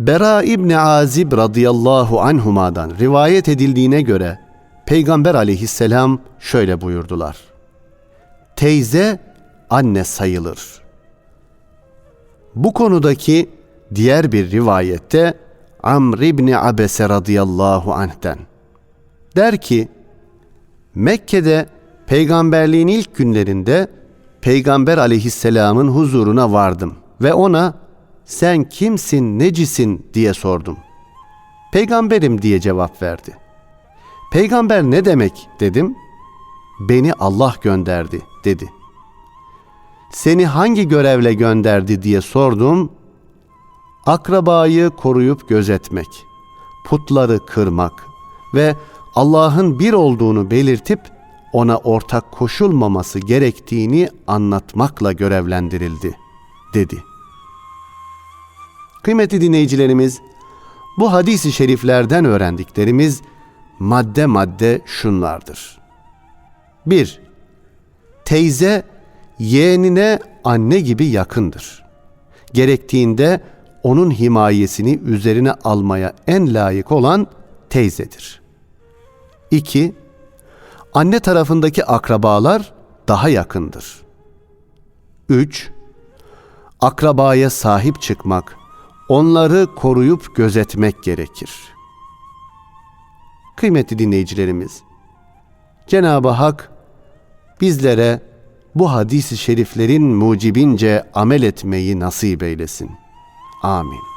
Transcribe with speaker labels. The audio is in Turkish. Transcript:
Speaker 1: Bera İbni Azib radıyallahu anhumadan rivayet edildiğine göre Peygamber aleyhisselam şöyle buyurdular. Teyze anne sayılır. Bu konudaki diğer bir rivayette Amr İbni Abese radıyallahu anh'ten der ki Mekke'de peygamberliğin ilk günlerinde Peygamber aleyhisselamın huzuruna vardım ve ona sen kimsin necisin diye sordum. Peygamberim diye cevap verdi. Peygamber ne demek dedim. Beni Allah gönderdi dedi. Seni hangi görevle gönderdi diye sordum. Akrabayı koruyup gözetmek, putları kırmak ve Allah'ın bir olduğunu belirtip ona ortak koşulmaması gerektiğini anlatmakla görevlendirildi dedi. Kıymetli dinleyicilerimiz, bu hadisi şeriflerden öğrendiklerimiz madde madde şunlardır. 1. Teyze yeğenine anne gibi yakındır. Gerektiğinde onun himayesini üzerine almaya en layık olan teyzedir. 2. Anne tarafındaki akrabalar daha yakındır. 3. Akrabaya sahip çıkmak, onları koruyup gözetmek gerekir. Kıymetli dinleyicilerimiz, Cenab-ı Hak bizlere bu hadis-i şeriflerin mucibince amel etmeyi nasip eylesin. Amin.